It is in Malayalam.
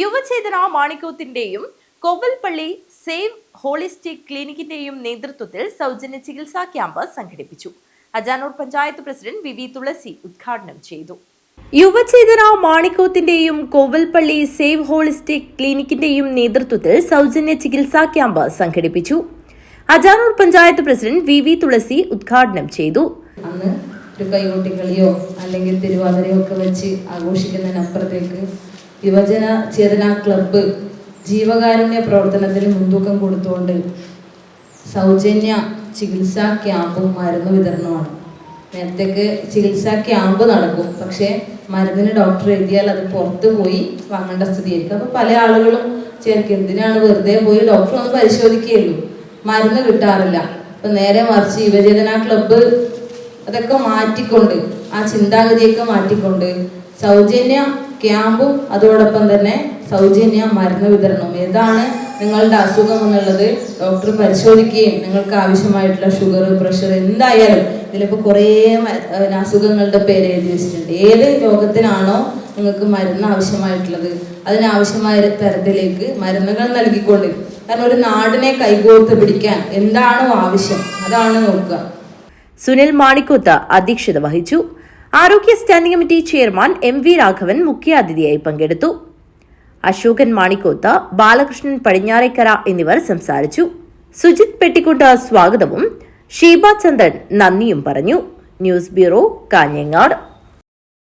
യുവചേതന മാണിക്കൂത്തിന്റെയും കൊവൽപ്പള്ളി സേവ് ഹോളിസ്റ്റിക് ക്ലിനിക്കിന്റെയും നേതൃത്വത്തിൽ സൗജന്യ ചികിത്സാ ക്യാമ്പ് സംഘടിപ്പിച്ചു. Ajanur panchayat president V V Thulasi ഉദ്ഘാടനം ചെയ്തു. യുവചേതന മാണിക്കോത്തിന്റെയും കോവൽപ്പള്ളി സേവ് ഹോളിസ്റ്റിക് ക്ലിനിക്കിന്റെയും നേതൃത്വത്തിൽ സൗജന്യ ചികിത്സാ ക്യാമ്പ് സംഘടിപ്പിച്ചു. Ajanur panchayat president V V Thulasi ഉദ്ഘാടനം ചെയ്തു. അന്ന് ഒരു കൈകൊട്ടിക്കളിയോ അല്ലെങ്കിൽ തിരുവാതിരയോ ഒക്കെ വെച്ച് ആഘോഷിക്കുന്നതിനപ്പുറത്തേക്ക് യുവജന ചേതന ക്ലബ്ബ് ജീവകാരുണ്യ പ്രവർത്തനത്തിന് മുൻതൂക്കം കൊടുത്തുകൊണ്ട് സൗജന്യ ചികിത്സാ ക്യാമ്പും മരുന്ന് വിതരണമാണ് നേരത്തേക്ക് ചികിത്സാ ക്യാമ്പ് നടക്കും. പക്ഷേ മരുന്നിന് ഡോക്ടർ എഴുതിയാൽ അത് പുറത്ത് പോയി വാങ്ങേണ്ട സ്ഥിതിയായിരിക്കും. അപ്പോൾ പല ആളുകളും ചേർക്ക്. എന്തിനാണ് വെറുതെ പോയി ഡോക്ടർ ഒന്ന് പരിശോധിക്കുകയുള്ളൂ? മരുന്ന് കിട്ടാറില്ല. അപ്പൊ നേരെ മറിച്ച് യുവചേതന ക്ലബ്ബ് അതൊക്കെ മാറ്റിക്കൊണ്ട് ആ ചിന്താഗതിയൊക്കെ മാറ്റിക്കൊണ്ട് സൗജന്യ ക്യാമ്പും അതോടൊപ്പം തന്നെ സൗജന്യ മരുന്ന് വിതരണവും. ഏതാണ് നിങ്ങളുടെ അസുഖം എന്നുള്ളത് ഡോക്ടർ പരിശോധിക്കുകയും നിങ്ങൾക്ക് ആവശ്യമായിട്ടുള്ള ഷുഗർ പ്രഷർ എന്തായാലും ഇതിലിപ്പോൾ കുറേ അസുഖങ്ങളുടെ പേര് എഴുതി വെച്ചിട്ടുണ്ട്. ഏത് രോഗത്തിനാണോ നിങ്ങൾക്ക് മരുന്ന് ആവശ്യമായിട്ടുള്ളത് അതിനാവശ്യമായ തരത്തിലേക്ക് മരുന്നുകൾ നൽകിക്കൊണ്ട് കാരണം ഒരു നാടിനെ കൈകോർത്ത് പിടിക്കാൻ എന്താണോ ആവശ്യം അതാണ് നോക്കുക. സുനിൽ മാണിക്കോത്ത് അധ്യക്ഷത വഹിച്ചു. ആരോഗ്യ standing committee chairman M V Raghavan മുഖ്യാതിഥിയായി പങ്കെടുത്തു. അശോകൻ മാണിക്കോത്ത് ബാലകൃഷ്ണൻ പടിഞ്ഞാറേക്കര എന്നിവർ സംസാരിച്ചു. സുജിത് പെട്ടിക്കുട്ട സ്വാഗതവും. ഷീബ ചന്ദ്രൻ നന്ദിയും പറഞ്ഞു. News bureau Kanhangad.